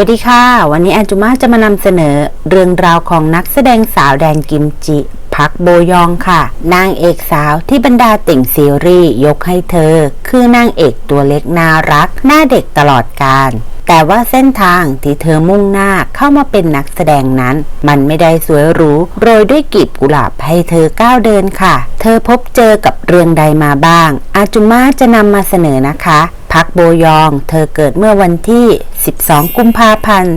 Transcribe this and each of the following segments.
วัสดีค่ะ วันนี้แอนจูมาจะมานำเสนอเรื่องราวของนักแสดงสาวแดนกิมจิ พักโบยองค่ะ นางเอกสาวที่บรรดาติ่งซีรีส์ยกให้เธอ คือนางเอกตัวเล็กน่ารัก หน้าเด็กตลอดกาล แต่ว่าเส้นทางที่เธอมุ่งหน้าเข้ามาเป็นนักแสดงนั้น มันไม่ได้สวยหรูโรยด้วยกลีบกุหลาบให้เธอก้าวเดินค่ะ เธอพบเจอกับเรื่องใดมาบ้าง อาจุมาจะนำมาเสนอนะคะพักโบยอง เธอเกิดเมื่อวันที่ 12 กุมภาพันธ์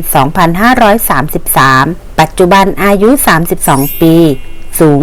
2533 ปัจจุบันอายุ 32 ปี สูง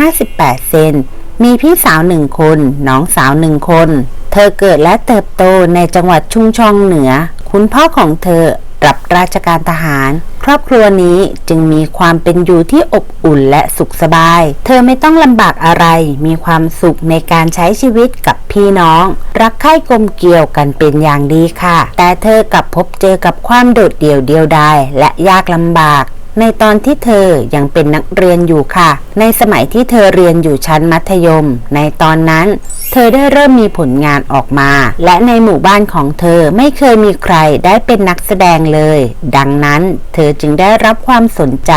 158 เซน มีพี่สาวหนึ่งคน น้องสาวหนึ่งคน เธอเกิดและเติบโตในจังหวัดชุงชองเหนือ คุณพ่อของเธอรับราชการทหาร ครอบครัวนี้จึงมีความเป็นอยู่ที่อบอุ่นและสุขสบาย เธอไม่ต้องลำบากอะไร มีความสุขในการใช้ชีวิตกับพี่น้อง รักใคร่กลมเกลี่ยวกันเป็นอย่างดีค่ะ แต่เธอกลับพบเจอกับความโดดเดี่ยวเดียวดายและยากลำบาก ในตอนที่เธอยังเป็นนักเรียนอยู่ค่ะ ในสมัยที่เธอเรียนอยู่ชั้นมัธยม ในตอนนั้น เธอได้เริ่มมีผลงานออกมา และในหมู่บ้านของเธอไม่เคยมีใครได้เป็นนักแสดงเลย ดังนั้นเธอจึงได้รับความสนใจ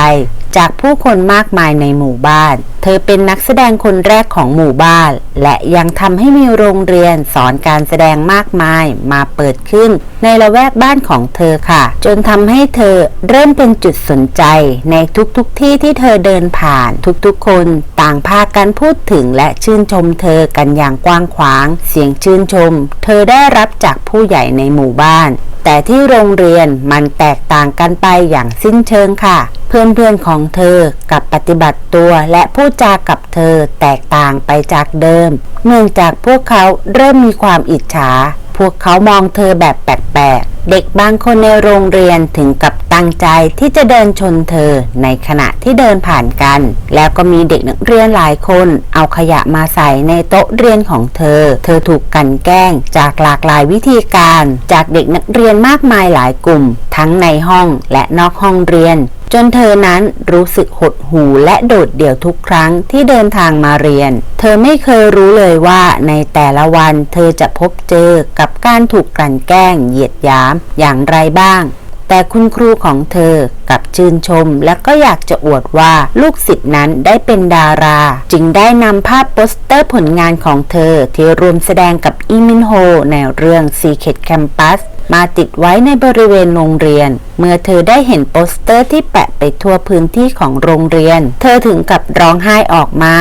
จากผู้คนมากมายในหมู่บ้าน เธอเป็นนักแสดงคนแรกของหมู่บ้าน และยังทำให้มีโรงเรียนสอนการแสดงมากมายมาเปิดขึ้น ในละแวกบ้านของเธอค่ะ จนทำให้เธอเริ่มเป็นจุดสนใจในทุกๆทที่ที่เธอเดินผ่าน ทุกๆ คนต่างพากันพูดถึงและชื่นชมเธอกันอย่างกว้างขวาง เสียงชื่นชม เธอได้รับจากผู้ใหญ่ในหมู่บ้าน แต่ที่โรงเรียนมันแตกต่างกันไปอย่างสิ้นเชิงค่ะ เพื่อนๆของเธอกับปฏิบัติตัวและพูดจากับเธอแตกต่างไปจากเดิม เนื่องจากพวกเขาเริ่มมีความอิจฉา พวกเขามองเธอแบบแปลกๆ เด็กบางคนในโรงเรียนถึงกับตั้งใจที่จะเดินชนเธอในขณะที่เดินผ่านกัน แล้วก็มีเด็กนักเรียนหลายคนเอาขยะมาใส่ในโต๊ะเรียนของเธอ เธอถูกกันแกล้งจากหลากหลายวิธีการ จากเด็กนักเรียนมากมายหลายกลุ่ม ทั้งในห้องและนอกห้องเรียน จนเธอนั้นรู้สึกหดหูและโดดเดี่ยวทุกครั้งที่เดินทางมาเรียน เธอไม่เคยรู้เลยว่าในแต่ละวันเธอจะพบเจอกับการถูกกลั่นแกล้งเหยียดหยามอย่างไรบ้าง แต่คุณครูของเธอกลับชื่นชมและก็อยากจะอวดว่าลูกศิษย์นั้นได้เป็นดารา จึงได้นำภาพโปสเตอร์ผลงานของเธอที่รวมแสดงกับอีมินโฮในเรื่อง Secret Campus มาติดไว้ในบริเวณโรงเรียน เมื่อเธอได้เห็นโปสเตอร์ที่แปะไปทั่วพื้นที่ของโรงเรียน เธอถึงกับร้องไห้ออกมา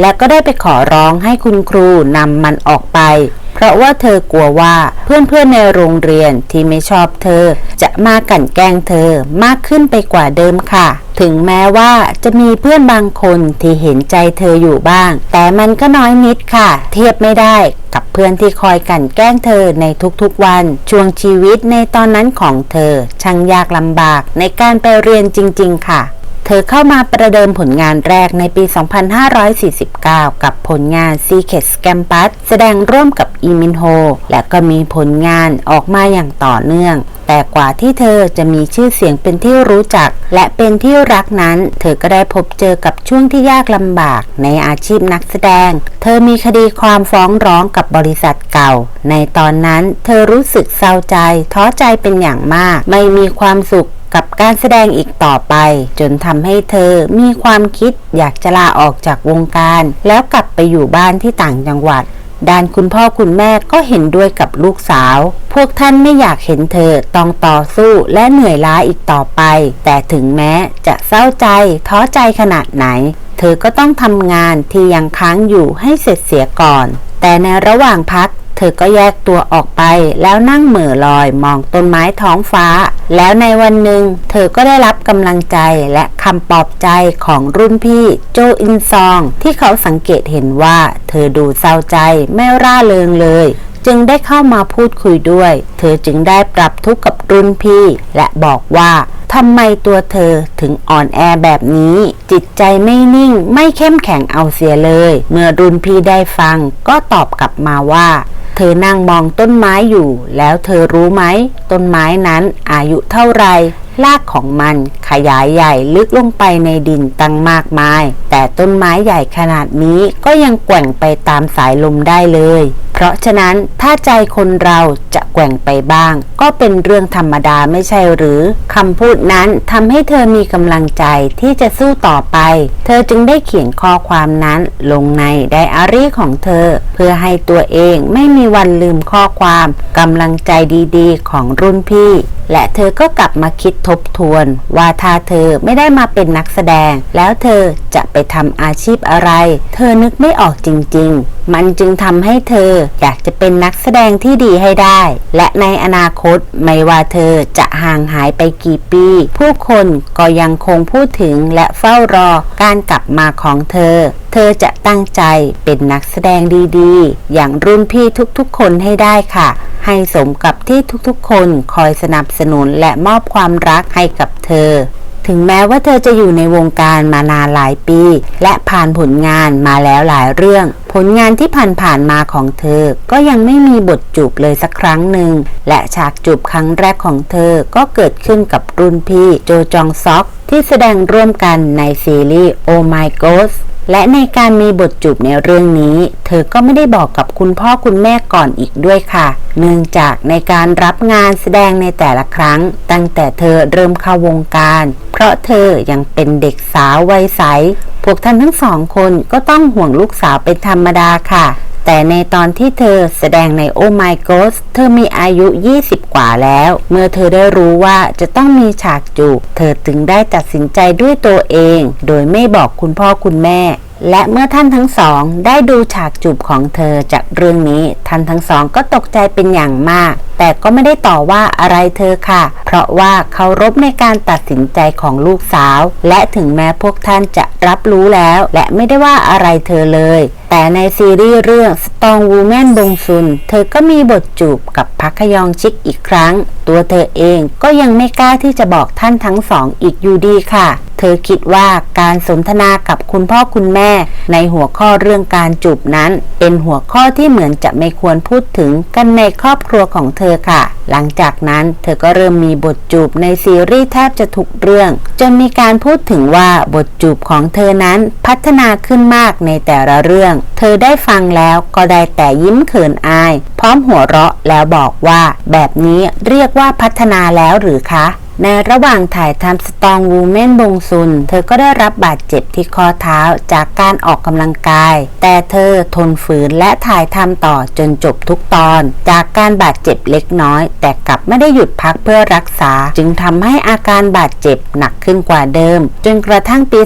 และก็ได้ไปขอร้องให้คุณครูนำมันออกไป เพราะว่าเธอกลัวว่าเพื่อนๆในโรงเรียนที่ไม่ชอบเธอ จะมากั่นแกล้งเธอมากขึ้นไปกว่าเดิมค่ะ ถึงแม้ว่าจะมีเพื่อนบางคนที่เห็นใจเธออยู่บ้าง แต่มันก็น้อยนิดค่ะ เทียบไม่ได้กับเพื่อนที่คอยกั่นแกล้งเธอในทุกๆวัน ช่วงชีวิตในตอนนั้นของเธอช่างยากลำบากในการไปเรียนจริง ๆ ค่ะ ธอเข้ามาประเดิมผลงานแรกในปี 2549 กับผลงาน Secret Scampus แสดงร่วมกับอีมินโฮ และก็มีผลงานออกมาอย่างต่อเนื่อง แต่กว่าที่เธอจะมีชื่อเสียงเป็นที่รู้จัก และเป็นที่รักนั้น เธอก็ได้พบเจอกับช่วงที่ยากลำบากในอาชีพนักแสดง เธอมีคดีความฟ้องร้องกับบริษัทเก่า ในตอนนั้นเธอรู้สึกเศร้าใจ ท้อใจเป็นอย่างมาก ไม่มีความสุข กับการแสดงอีกต่อไป จนทำให้เธอมีความคิดอยากจะลาออกจากวงการ แล้วกลับไปอยู่บ้านที่ต่างจังหวัดด้านคุณพ่อคุณแม่ก็เห็นด้วยกับลูกสาว พวกท่านไม่อยากเห็นเธอต้องต่อสู้และเหนื่อยล้าอีกต่อไป แต่ถึงแม้จะเศร้าใจท้อใจขนาดไหน เธอก็ต้องทำงานที่ยังค้างอยู่ให้เสร็จเสียก่อน แต่ในระหว่างพัก เธอก็แยกตัวออกไป แล้วนั่งเหม่อลอยมองต้นไม้ท้องฟ้า แล้วในวันหนึ่ง เธอก็ได้รับกำลังใจและคำปลอบใจของรุ่นพี่โจอินซอง ที่เขาสังเกตเห็นว่า เธอดูเศร้าใจไม่ร่าเริงเลย จึงได้เข้ามาพูดคุยด้วย เธอจึงได้ปรับทุกข์กับรุ่นพี่ และบอกว่าทำไมตัวเธอถึงอ่อนแอแบบนี้ จิตใจไม่นิ่งไม่เข้มแข็งเอาเสียเลย เมื่อรุ่นพี่ได้ฟังก็ตอบกลับมาว่า เธอนั่งมองต้นไม้อยู่ แล้วเธอรู้ไหม ต้นไม้นั้นอายุเท่าไหรรากของมันขยายใหญ่ลึกลงไปในดินตั้งมากมาย แต่ต้นไม้ใหญ่ขนาดนี้ก็ยังแกว่งไปตามสายลมได้เลย เพราะฉะนั้นถ้าใจคนเราจะแกว่งไปบ้าง ก็เป็นเรื่องธรรมดาไม่ใช่หรือคำพูดนั้นทำให้เธอมีกำลังใจที่จะสู้ต่อไป เธอจึงได้เขียนข้อความนั้นลงในไดอารี่ของเธอ เพื่อให้ตัวเองไม่มีวันลืมข้อความกำลังใจดีๆ ของรุ่นพี่ และเธอก็กลับมาคิดทบทวน ว่าถ้าเธอไม่ได้มาเป็นนักแสดง แล้วเธอจะไปทำอาชีพอะไร เธอนึกไม่ออกจริง ๆ มันจึงทำให้เธออยากจะเป็นนักแสดงที่ดีให้ได้ และในอนาคตไม่ว่าเธอจะห่างหายไปกี่ปี ผู้คนก็ยังคงพูดถึงและเฝ้ารอการกลับมาของเธอ เธอจะตั้งใจเป็นนักแสดงดีๆ อย่างรุ่นพี่ทุกๆ คนให้ได้ค่ะ ให้สมกับที่ทุกๆ คนคอยสนับสนุนและมอบความรักให้กับเธอ ถึงแม้ว่าเธอจะอยู่ในวงการมานานหลายปี และผ่านผลงานมาแล้วหลายเรื่อง ผลงานที่ผ่านๆมาของเธอ ก็ยังไม่มีบทจูบเลยสักครั้งหนึ่ง และฉากจูบครั้งแรกของเธอก็เกิดขึ้นกับรุ่นพี่โจจองซอกที่แสดงร่วมกันในซีรีส์ Oh My Ghost และในการมีบทจูบในเรื่องนี้ เธอก็ไม่ได้บอกกับคุณพ่อคุณแม่ก่อนอีกด้วยค่ะ เนื่องจากในการรับงานแสดงในแต่ละครั้ง ตั้งแต่เธอเริ่มเข้าวงการ เพราะเธอยังเป็นเด็กสาววัยใส พวกท่านทั้งสองคนก็ต้องห่วงลูกสาวเป็นธรรมดาค่ะ แต่ในตอนที่เธอแสดงใน Oh My Ghost เธอมีอายุ 20 กว่าแล้ว เมื่อเธอได้รู้ว่าจะต้องมีฉากจูบ เธอจึงได้ตัดสินใจด้วยตัวเอง โดยไม่บอกคุณพ่อคุณแม่ และเมื่อท่านทั้งสองได้ดูฉากจูบของเธอจากเรื่องนี้ ท่านทั้งสองก็ตกใจเป็นอย่างมาก แต่ก็ไม่ได้ต่อว่าอะไรเธอค่ะ เพราะว่าเคารพในการตัดสินใจของลูกสาว และถึงแม้พวกท่านจะรับรู้แล้ว และไม่ได้ว่าอะไรเธอเลย แต่ในซีรีส์เรื่อง Strong Woman บงซุน เธอก็มีบทจูบกับพักยองชิกอีกครั้ง ตัวเธอเองก็ยังไม่กล้าที่จะบอกท่านทั้งสองอีกอยู่ดีค่ะ เธอคิดว่าการสนทนากับคุณพ่อคุณแม่ ในหัวข้อเรื่องการจูบนั้น เป็นหัวข้อที่เหมือนจะไม่ควรพูดถึงกันในครอบครัวของเธอค่ะ หลังจากนั้นเธอก็เริ่มมีบทจูบในซีรีส์แทบจะทุกเรื่อง จนมีการพูดถึงว่าบทจูบของเธอนั้นพัฒนาขึ้นมากในแต่ละเรื่อง เธอได้ฟังแล้วก็ได้แต่ยิ้มเขินอาย พร้อมหัวเราะแล้วบอกว่า แบบนี้เรียกว่าพัฒนาแล้วหรือคะ ในระหว่างถ่ายทำสตองวูแมนบงซุน เธอก็ได้รับบาดเจ็บที่ข้อเท้าจากการออกกำลังกาย แต่เธอทนฝืนและถ่ายทำต่อจนจบทุกตอน จากการบาดเจ็บเล็กน้อย แต่กลับไม่ได้หยุดพักเพื่อรักษา จึงทำให้อาการบาดเจ็บหนักขึ้นกว่าเดิม จนกระทั่งปี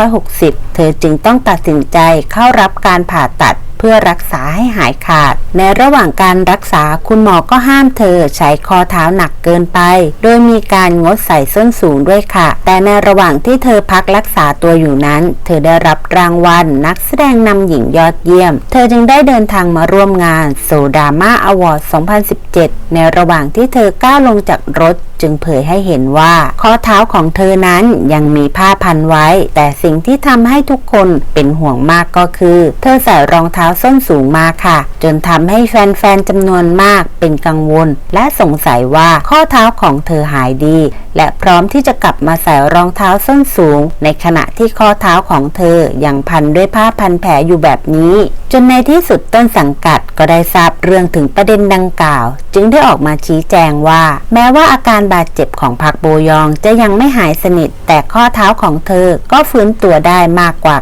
2560 เธอจึงต้องตัดสินใจเข้ารับการผ่าตัด เพื่อรักษาให้หายขาด ในระหว่างการรักษาคุณหมอก็ห้ามเธอใช้ข้อเท้าหนักเกินไป โดยมีการงดใส่ส้นสูงด้วยค่ะ แต่ในระหว่างที่เธอพักรักษาตัวอยู่นั้น เธอได้รับรางวัลนักแสดงนำหญิงยอดเยี่ยม เธอจึงได้เดินทางมาร่วมงานโซดามาอวอร์ด 2017 ในระหว่างที่เธอก้าวลงจากรถจึงเผยให้เห็นว่า ข้อเท้าของเธอนั้นยังมีผ้าพันไว้ แต่สิ่งที่ทำให้ทุกคนเป็นห่วงมากก็คือ เธอใส่รองเท้าส้นสูงมาค่ะ จนทำให้แฟนๆจำนวนมากเป็นกังวล และสงสัยว่าข้อเท้าของเธอหายดี และพร้อมที่จะกลับมาใส่รองเท้าส้นสูง ในขณะที่ข้อเท้าของเธอยังพันด้วยผ้าพันแผลอยู่แบบนี้ จนในที่สุดต้นสังกัดก็ได้ทราบเรื่องถึงประเด็นดังกล่าว จึงได้ออกมาชี้แจงว่า แม้ว่าอาการบาดเจ็บของพักโบยองจะยังไม่หายสนิท แต่ข้อเท้าของเธอก็ฟื้นตัวได้มากกว่า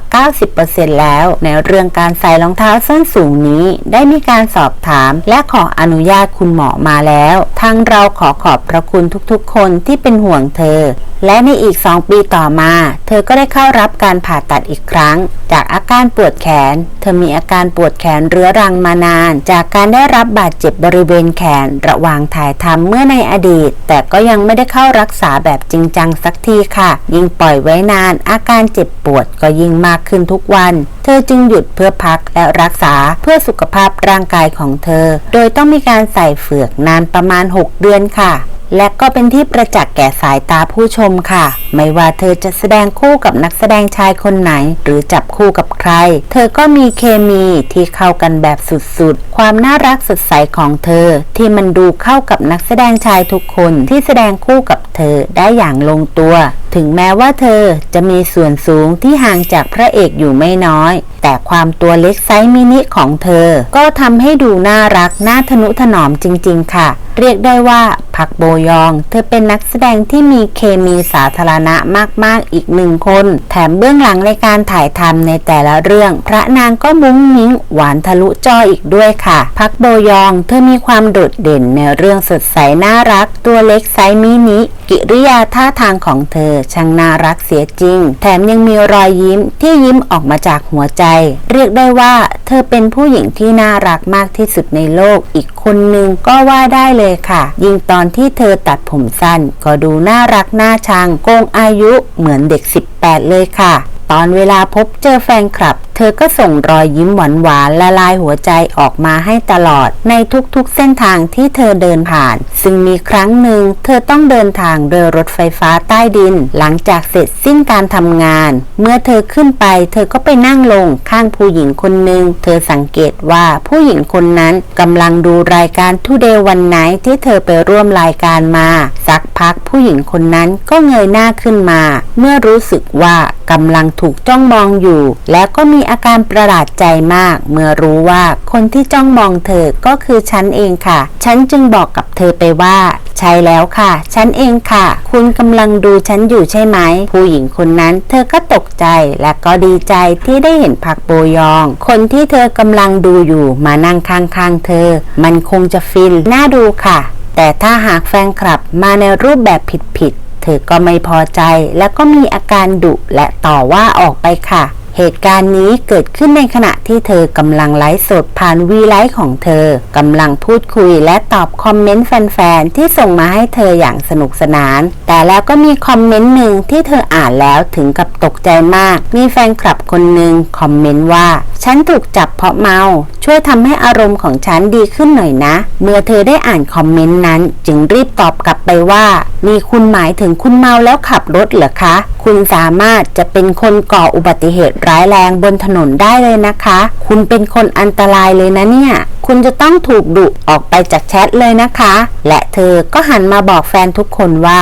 90%แล้วในเรื่องการใส่รองเท้าส้นสูงนี้ได้มีการสอบถาม และขออนุญาตคุณหมอมาแล้ว ทางเราขอขอบพระคุณทุกๆ คนที่เป็นห่วงเธอ และในอีก 2 ปีต่อมา เธอก็ได้เข้ารับการผ่าตัดอีกครั้ง จากอาการปวดแขน เธอมีอาการปวดแขนเรื้อรังมานาน จากการได้รับบาดเจ็บบริเวณแขนระหว่างถ่ายทำเมื่อในอดีต แต่ก็ยังไม่ได้เข้ารักษาแบบจริงจังสักทีค่ะ ยิ่งปล่อยไว้นาน อาการเจ็บปวดก็ยิ่งมากขึ้นทุกวัน เธอจึงหยุดเพื่อพักและรักษาเพื่อสุขภาพร่างกายของเธอ โดยต้องมีการใส่เฟือกนานประมาณ 6 เดือนค่ะ และก็เป็นที่ประจักษ์แก่สายตาผู้ชมค่ะ ไม่ว่าเธอจะแสดงคู่กับนักแสดงชายคนไหน หรือจับคู่กับใคร เธอก็มีเคมีที่เข้ากันแบบสุดๆ ความน่ารักสดใสของเธอ ที่มันดูเข้ากับนักแสดงชายทุกคนที่แสดงคู่กับเธอได้อย่างลงตัว ถึงแม้ว่าเธอจะมีส่วนสูงที่ห่างจากพระเอกอยู่ไม่น้อย แต่ความตัวเล็กไซส์มินิของเธอ ก็ทำให้ดูน่ารักน่าทนุถนอมจริง ๆ ค่ะ เรียกได้ว่าผักโบยอง เธอเป็นนักแสดงที่มีเคมีสาธารณะมาก ๆ อีกหนึ่งคน แถมเบื้องหลังในการถ่ายทำในแต่ละเรื่อง พระนางก็มุ้งมิ้งหวานทะลุจออีกด้วยค่ะ พักโบยอง เธอมีความโดดเด่นในเรื่องสดใสน่ารัก ตัวเล็กไซส์มินิกิริยาท่าทางของเธอช่างน่ารักเสียจริง แถมยังมีรอยยิ้มที่ยิ้มออกมาจากหัวใจ เรียกได้ว่า เธอเป็นผู้หญิงที่น่ารักมากที่สุดในโลกอีกคนนึงก็ว่าได้เลยค่ะ ยิ่งตอนที่เธอตัดผมสั้น ก็ดูน่ารักน่าชังโกงอายุเหมือนเด็ก 18 เลยค่ะ ตอนเวลาพบเจอแฟนคลับเธอก็ส่งรอยยิ้มหวานๆละลายหัวใจออกมาให้ตลอด ในทุกๆเส้นทางที่เธอเดินผ่าน ซึ่งมีครั้งหนึ่ง เธอต้องเดินทางโดยรถไฟฟ้าใต้ดิน หลังจากเสร็จสิ้นการทำงาน เมื่อเธอขึ้นไป เธอก็ไปนั่งลงข้างผู้หญิงคนหนึ่งเธอสังเกตว่าผู้หญิงคนนั้นกำลังดูรายการทูเดย์วันไหนที่เธอไปร่วมรายการมา สักพักผู้หญิงคนนั้นก็เงยหน้าขึ้นมา เมื่อรู้สึกว่ากำลังถูกจ้องมองอยู่ แล้วก็มีอาการประหลาดใจมาก เมื่อรู้ว่าคนที่จ้องมองเธอก็คือฉันเองค่ะ ฉันจึงบอกกับเธอไปว่า ใช่แล้วค่ะ ฉันเองค่ะ คุณกำลังดูฉันอยู่ใช่ไหม ผู้หญิงคนนั้นเธอก็ตกใจและก็ดีใจที่ได้เห็นผักโบยอง คนที่เธอกำลังดูอยู่มานั่งข้างๆเธอ มันคงจะฟินน่าดูค่ะ แต่ถ้าหากแฟนคลับมาในรูปแบบผิดๆเธอก็ไม่พอใจแล้วก็มีอาการดุและต่อว่าออกไปค่ะ เหตุการณ์นี้เกิดขึ้นในขณะที่เธอกำลังไลฟ์สดผ่านวีไลฟ์ของเธอกำลังพูดคุยและตอบคอมเมนต์แฟนๆ ที่ส่งมาให้เธออย่างสนุกสนาน แต่แล้วก็มีคอมเมนต์หนึ่งที่เธออ่านแล้วถึงกับตกใจมาก มีแฟนคลับคนหนึ่งคอมเมนต์ว่า ฉันถูกจับเพราะเมา ช่วยทำให้อารมณ์ของฉันดีขึ้นหน่อยนะ เมื่อเธอได้อ่านคอมเมนต์นั้น จึงรีบตอบกลับไปว่ามีคุณหมายถึงคุณเมาแล้วขับรถเหรอคะ คุณสามารถจะเป็นคนก่ออุบัติเหตุร้ายแรงบนถนนได้เลยนะคะ คุณเป็นคนอันตรายเลยนะเนี่ย คุณจะต้องถูกดุออกไปจากแชทเลยนะคะ และเธอก็หันมาบอกแฟนทุกคนว่า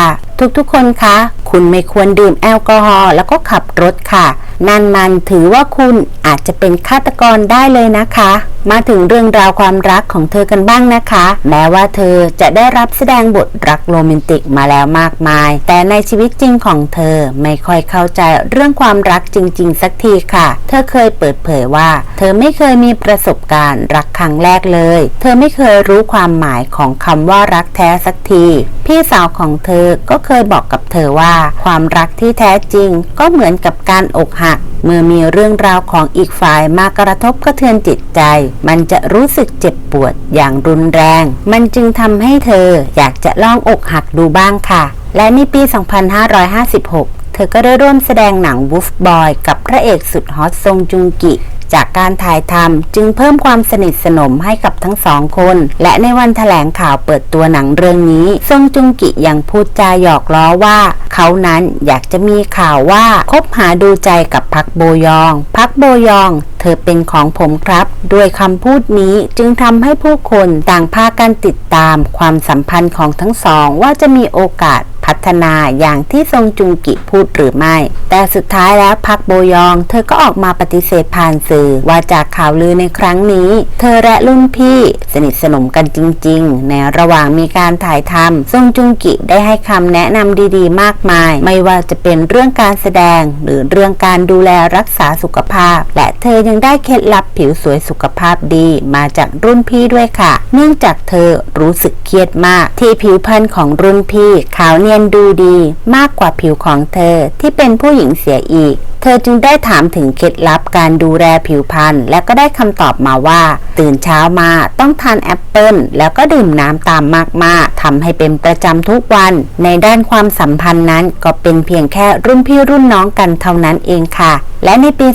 ทุกๆ คนคะ คุณไม่ควรดื่มแอลกอฮอล์แล้วก็ขับรถค่ะ นั่นมันถือว่าคุณอาจจะเป็นฆาตกรได้เลยนะคะ มาถึงเรื่องราวความรักของเธอกันบ้างนะคะ แม้ว่าเธอจะได้รับแสดงบทรักโรแมนติกมาแล้วมากมาย แต่ในชีวิตจริงของเธอไม่ค่อยเข้าใจเรื่องความรักจริง ๆ สักทีค่ะ เธอเคยเปิดเผยว่า เธอไม่เคยมีประสบการณ์รักครั้งแรกเลย เธอไม่เคยรู้ความหมายของคำว่ารักแท้สักที พี่สาวของเธอก็เคยบอกกับเธอว่า ความรักที่แท้จริงก็เหมือนกับการอกหัก เมื่อมีเรื่องราวของอีกฝ่ายมากระทบกระเทือนจิตใจ มันจะรู้สึกเจ็บปวดอย่างรุนแรง มันจึงทำให้เธออยากจะลองอกหักดูบ้างค่ะ และในปี 2556 เธอก็ได้ร่วมแสดงหนัง Wolf Boy กับพระเอกสุดฮอตซงจุงกิ จากการถ่ายทำจึงเพิ่มความสนิทสนมให้กับทั้งสองคน และในวันแถลงข่าวเปิดตัวหนังเรื่องนี้ซงจุงกิยังพูดจาหยอกล้อว่า เขานั้นอยากจะมีข่าวว่าคบหาดูใจกับพักโบยองพักโบยอง เธอเป็นของผมครับ ด้วยคำพูดนี้จึงทำให้ผู้คนต่างพากันติดตามความสัมพันธ์ของทั้งสองว่าจะมีโอกาส พัฒนาอย่างที่ทรงจุงกิพูดหรือไม่ แต่สุดท้ายแล้วพักโบยอง เธอก็ออกมาปฏิเสธผ่านสื่อว่าจากข่าวลือในครั้งนี้ เธอและรุ่นพี่ สนิทสนมกันจริง ๆ ในระหว่างมีการถ่ายทำทรงจุงกิได้ให้คำแนะนำดีๆ มากมาย ไม่ว่าจะเป็นเรื่องการแสดง หรือเรื่องการดูแลรักษาสุขภาพ และเธอยังได้เคล็ดลับผิวสวยสุขภาพดีมาจากรุ่นพี่ด้วยค่ะ เนื่องจากเธอรู้สึกเครียดมาก ที่ผิวพรรณของรุ่นพี่ขาวเนียนดูดีมากกว่าผิวของเธอที่เป็นผู้หญิงเสียอีก เธอจึงได้ถามถึงเคล็ดลับการดูแลผิวพรรณและก็ได้คำตอบมาว่า ตื่นเช้ามาต้องทานแอปเปิลแล้วก็ดื่มน้ำตามมากๆทำให้เป็นประจำทุกวัน ในด้านความสัมพันธ์นั้นก็เป็นเพียงแค่รุ่นพี่รุ่นน้องกันเท่านั้นเองค่ะ และในปี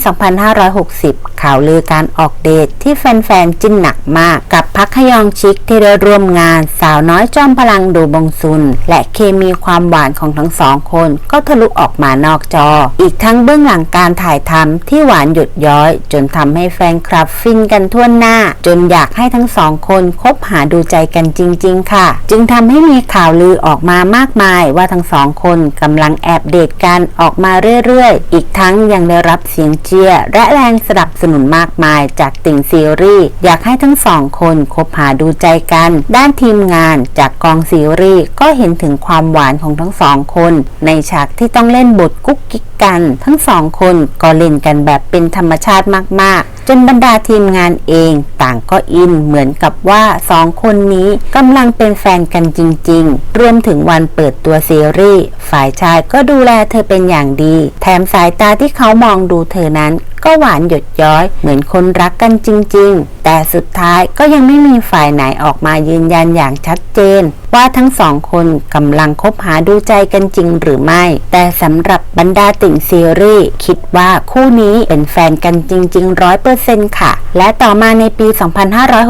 2560 ข่าวลือการออกเดทที่แฟนๆ จิ้นหนักมาก กับพักฮยองชิกที่ได้ร่วมงาน สาวน้อยจอมพลังดูบงซุน และเคมีความหวานของทั้งสองคน ก็ทะลุออกมานอกจอ อีกทั้งเบื้องหลังงการถ่ายทำที่หวานหยดย้อย จนทำให้แฟนคลับฟินกันทั่วหน้า จนอยากให้ทั้งสองคนคบหาดูใจกันจริง ๆ ค่ะ จึงทำให้มีข่าวลือออกมามากมายว่าทั้งสองคนกำลังแอบเดทกันออกมาเรื่อย ๆ อีกทั้งยังได้รับเสียงเชียร์และแรงสนับสนุนมากมายจากติ่งซีรีส์อยากให้ทั้งสองคนคบหาดูใจกัน ด้านทีมงานจากกองซีรีส์ก็เห็นถึงความหวานของทั้งสองคน ในฉากที่ต้องเล่นบทกุ๊กกิ๊กกัน ทั้งสองคนก็เล่นกันแบบเป็นธรรมชาติมากๆ จนบรรดาทีมงานเองต่างก็อินเหมือนกับว่าสองคนนี้กำลังเป็นแฟนกันจริงๆ รวมถึงวันเปิดตัวซีรีส์ฝ่ายชายก็ดูแลเธอเป็นอย่างดี แถมสายตาที่เขามองดูเธอนั้นก็หวานหยดย้อยเหมือนคนรักกันจริง ๆ แต่สุดท้ายก็ยังไม่มีฝ่ายไหนออกมายืนยันอย่างชัดเจน ว่าทั้งสองคนกำลังคบหาดูใจกันจริงหรือไม่ แต่สำหรับบรรดาติ่งซีรีส์คิดว่าคู่นี้เป็นแฟนกันจริงๆร้อยเปอร์เซ็นต์ค่ะ และต่อมาในปี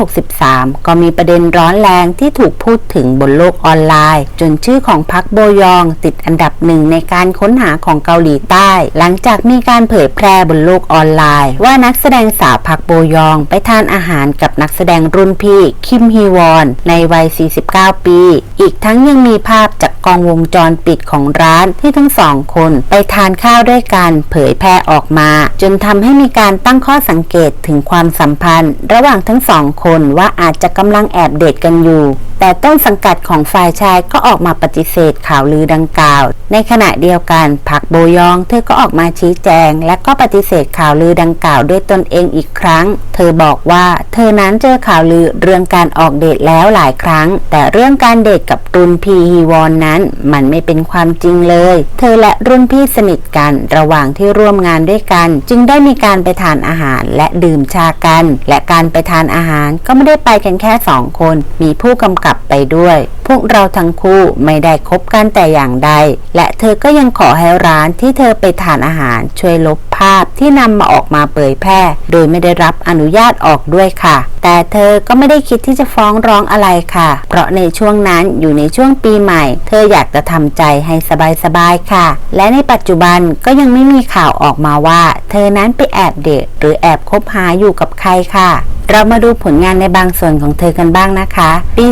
2563 ก็มีประเด็นร้อนแรงที่ถูกพูดถึงบนโลกออนไลน์ จนชื่อของพักโบยองติดอันดับหนึ่งในการค้นหาของเกาหลีใต้ หลังจากมีการเผยแพร่บนโลกออนไลน์ ว่านักแสดงสาวพักโบยองไปทานอาหารกับนักแสดงรุ่นพี่คิมฮีวอนในวัย 49 ปี อีกทั้งยังมีภาพจากกล้องวงจรปิดของร้านที่ทั้งสองคนไปทานข้าวด้วยกันเผยแพร่ออกมา จนทำให้มีการตั้งข้อสังเกตถึงความสัมพันธ์ ระหว่างทั้งสองคนว่าอาจจะกำลังแอบเดทกันอยู่ แต่ต้นสังกัดของฝ่ายชายก็ออกมาปฏิเสธข่าวลือดังกล่าว ในขณะเดียวกันผักโบยอง เธอก็ออกมาชี้แจง และก็ปฏิเสธข่าวลือดังกล่าวด้วยตนเองอีกครั้ง เธอบอกว่า เธอนั้นเจอข่าวลือเรื่องการออกเดทแล้วหลายครั้ง แต่เรื่องการเดทกับรุนพีฮีวอนนั้น มันไม่เป็นความจริงเลย เธอและรุ่นพี่สนิทกันระหว่างที่ร่วมงานด้วยกัน จึงได้มีการไปทานอาหารและดื่มชากัน และการไปทานอาหารก็ไม่ได้ไปกันแค่สองคน มีผู้กำกับไปด้วย พวกเราทั้งคู่ไม่ได้คบกันแต่อย่างใด และเธอก็ยังขอให้ร้านที่เธอไปทานอาหารช่วยลบภาพที่นำมาออกมาเผยแพร่ โดยไม่ได้รับอนุญาตออกด้วยค่ะแต่เธอก็ไม่ได้คิดที่จะฟ้องร้องอะไรค่ะ เพราะในช่วงนั้นอยู่ในช่วงปีใหม่ เธออยากจะทำใจให้สบายๆค่ะ และในปัจจุบันก็ยังไม่มีข่าวออกมาว่า เธอนั้นไปแอบเดทหรือแอบคบหาอยู่กับใครค่ะ เรามาดูผลงานในบางส่วนของเธอกันบ้างนะคะ ปี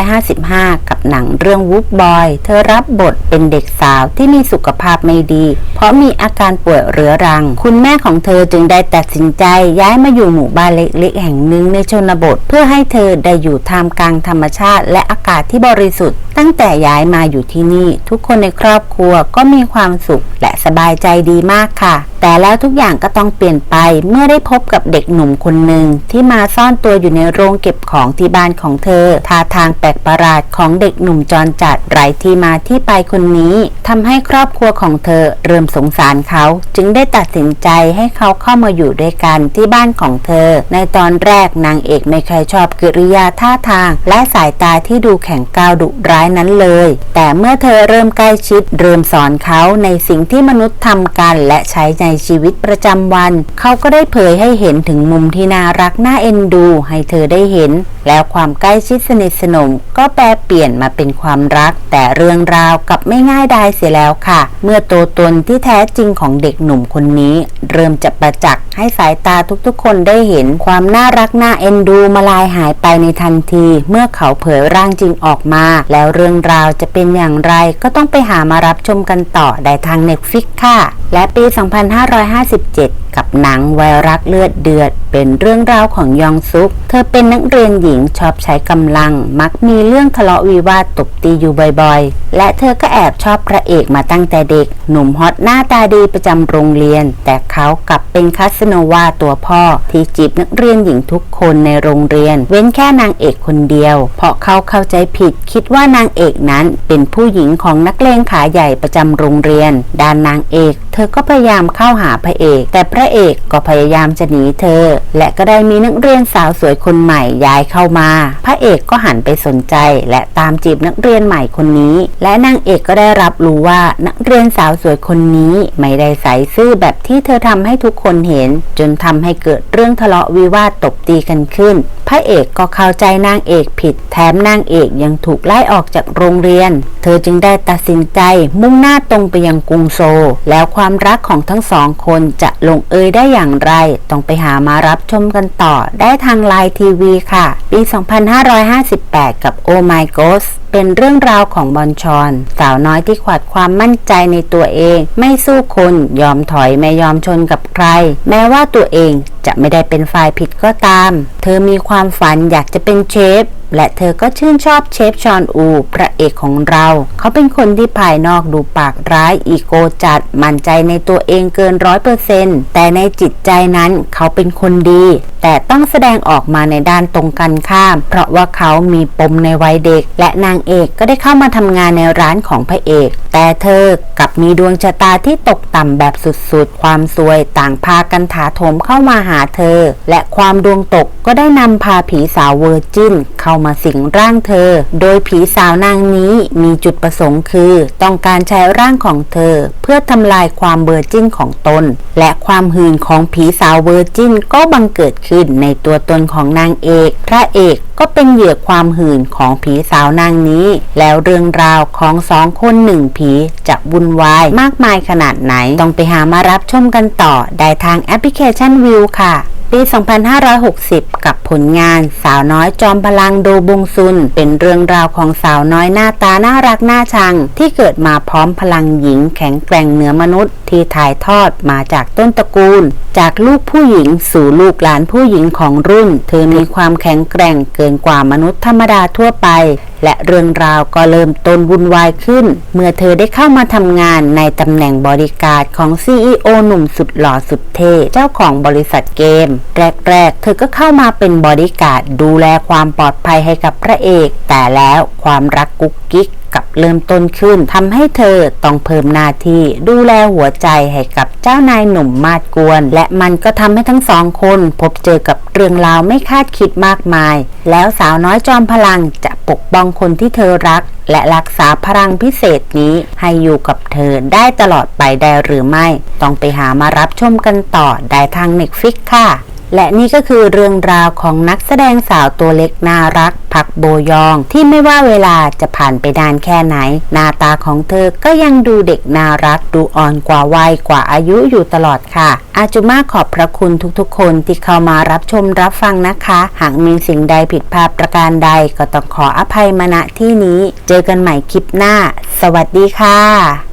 2555 กับหนังเรื่องวูบบอย เธอรับบทเป็นเด็กสาวที่มีสุขภาพไม่ดี เพราะมีอาการป่วยเรื้อรัง คุณแม่ของเธอจึงได้ตัดสินใจย้ายมาอยู่หมู่บ้านเล็กๆ แห่งหนึ่งในชนบท เพื่อให้เธอได้อยู่ท่ามกลางธรรมชาติ และอากาศที่บริสุทธิ์ ตั้งแต่ย้ายมาอยู่ที่นี่ ทุกคนในครอบครัวก็มีความสุขและสบายใจดีมากค่ะ แต่แล้วทุกอย่างก็ต้องเปลี่ยนไปเมื่อได้พบกับเด็กหนุ่มคนหนึ่งที่มาซ่อนตัวอยู่ในโรงเก็บของที่บ้านของเธอ ท่าทางแปลกประหลาดของเด็กหนุ่มจรจัดไร้ที่มาที่ไปคนนี้ทำให้ครอบครัวของเธอเริ่มสงสารเขา จึงได้ตัดสินใจให้เขาเข้ามาอยู่ด้วยกันที่บ้านของเธอ ในตอนแรกนางเอกไม่เคยชอบกิริยาท่าทาง และสายตาที่ดูแข็งก้าวดุร้ายนั้นเลย แต่เมื่อเธอเริ่มใกล้ชิดเริ่มสอนเขาในสิ่งที่มนุษย์ทำกันและใช้ในชีวิตประจำวัน เขาก็ได้เผยให้เห็นถึงมุมที่น่ารักน่าเอ็นดูให้เธอได้เห็น แล้วความใกล้ชิดสนิทสนม ก็แปลเปลี่ยนมาเป็นความรัก แต่เรื่องราวกับไม่ง่ายดายเสียแล้วค่ะ เมื่อตัวตนที่แท้จริงของเด็กหนุ่มคนนี้ เริ่มจะประจักษ์ให้สายตาทุกๆ คนได้เห็น ความน่ารักน่าเอ็นดูมาลายหายไปในทันที เมื่อเขาเผยร่างจริงออกมา แล้วเรื่องราวจะเป็นอย่างไรก็ต้องไปหามารับชมกันต่อได้ทาง Netflix ค่ะ และปี 2557 กับหนังไวรักเลือดเดือด เป็นเรื่องราวของยองซุก เธอเป็นนักเรียนหญิงชอบใช้กำลัง มักมีเรื่องทะเลาะวิวาทตบตีอยู่บ่อยๆ และเธอก็แอบชอบพระเอกมาตั้งแต่เด็ก หนุ่มฮอตหน้าตาดีประจำโรงเรียน แต่เขากลับเป็นคาสโนวาตัวพ่อ ที่จีบนักเรียนหญิงทุกคนในโรงเรียน เว้นแค่นางเอกคนเดียว เพราะเขาเข้าใจผิด คิดว่านางเอกนั้นเป็นผู้หญิงของนักเลงขาใหญ่ประจำโรงเรียน ด้านนางเอก เธอก็พยายามเข้าหาพระเอก แต่พระเอกก็พยายามจะหนีเธอ และก็ได้มีนักเรียนสาวสวยคนใหม่ย้ายเข้ามา พระเอกก็หันไปสนใจและตามจีบนักเรียนใหม่คนนี้ และนางเอกก็ได้รับรู้ว่านักเรียนสาวสวยคนนี้ไม่ได้ใสซื่อแบบที่เธอทำให้ทุกคนเห็น จนทำให้เกิดเรื่องทะเลาะวิวาทตบตีกันขึ้น พระเอกก็เข้าใจนางเอกผิด แถมนางเอกยังถูกไล่ออกจากโรงเรียน เธอจึงได้ตัดสินใจมุ่งหน้าตรงไปยังกรุงโซลแล้วความรักของทั้งสองคนจะลงเอยได้อย่างไร ต้องไปหามารับชมกันต่อได้ทางไลน์ทีวีค่ะ ปี 2558 กับ Oh My Ghost เป็นเรื่องราวของบอลชอน สาวน้อยที่ขวัดความมั่นใจในตัวเอง ไม่สู้คนยอมถอยไม่ยอมชนกับใคร แม้ว่าตัวเองจะไม่ได้เป็นฝ่ายผิดก็ตาม เธอมีความฝันอยากจะเป็นเชฟและเธอก็ชื่นชอบเชฟชอนอู พระเอกของเรา เขาเป็นคนที่ภายนอกดูปากร้ายอีโกจัด มั่นใจในตัวเองเกินร้อยเปอร์เซนต์แต่ในจิตใจนั้นเขาเป็นคนดี แต่ต้องแสดงออกมาในด้านตรงกันข้าม เพราะว่าเขามีปมในวัยเด็ก และนางเอกก็ได้เข้ามาทำงานในร้านของพระเอก แต่เธอกับมีดวงชะตาที่ตกต่ำแบบสุดๆ ความซวยต่างพากันถาโถมเข้ามาหาเธอ และความดวงตกก็ได้นำพาผีสาวเวอร์จิน เข้ามาสิงร่างเธอ โดยผีสาวนางนี้มีจุดประสงค์คือ ต้องการใช้ร่างของเธอ เพื่อทำลายความเวอร์จิ้นของตน และความหื่นของผีสาวเวอร์จิ้นก็บังเกิดขึ้นในตัวตนของนางเอก พระเอกก็เป็นเหยื่อความหื่นของผีสาวนางนี้ แล้วเรื่องราวของสองคนหนึ่งผีจะวุ่นวายมากมายขนาดไหน ต้องไปหามารับชมกันต่อได้ทางแอปพลิเคชันวิวค่ะ ปี 2560 กับผลงานสาวน้อยจอมพลังโดบงซุน เป็นเรื่องราวของสาวน้อยหน้าตาน่ารักน่าชัง ที่เกิดมาพร้อมพลังหญิงแข็งแกร่งเหนือมนุษย์ ที่ถ่ายทอดมาจากต้นตระกูล จากลูกผู้หญิงสู่ลูกหลานผู้หญิงของรุ่น เธอมีความแข็งแกร่งเกินกว่ามนุษย์ธรรมดาทั่วไปและเรื่องราวก็เริ่มต้นวุ่นวายขึ้น เมื่อเธอได้เข้ามาทำงานในตำแหน่งบริการดของ CEO หนุ่มสุดหล่อสุดเท่เจ้าของบริษัทเกม แรกๆ เธอก็เข้ามาเป็นบริการดดูแลความปลอดภัยให้กับพระเอก แต่แล้วความรักกุ๊กกิ๊ก กับเริ่มต้นขึ้นทำให้เธอต้องเพิ่มหน้าที่ดูแลหัวใจให้กับเจ้านายหนุ่มมาดกวน และมันก็ทำให้ทั้งสองคนพบเจอกับเรื่องราวไม่คาดคิดมากมาย แล้วสาวน้อยจอมพลังจะปกป้องคนที่เธอรัก และรักษาพลังพิเศษนี้ให้อยู่กับเธอได้ตลอดไปได้หรือไม่ ต้องไปหามารับชมกันต่อได้ทางเน็ตฟิกค่ะ และนี่ก็คือเรื่องราวของนักแสดงสาวตัวเล็กน่ารักพักโบยอง ที่ไม่ว่าเวลาจะผ่านไปนานแค่ไหน หน้าตาของเธอก็ยังดูเด็กน่ารัก ดูอ่อนกว่าวัยกว่าอายุอยู่ตลอดค่ะ อาจุมาขอบพระคุณทุกๆ คนที่เข้ามารับชมรับฟังนะคะ หากมีสิ่งใดผิดพลาดประการใดก็ต้องขออภัยมาณที่นี้ เจอกันใหม่คลิปหน้า สวัสดีค่ะ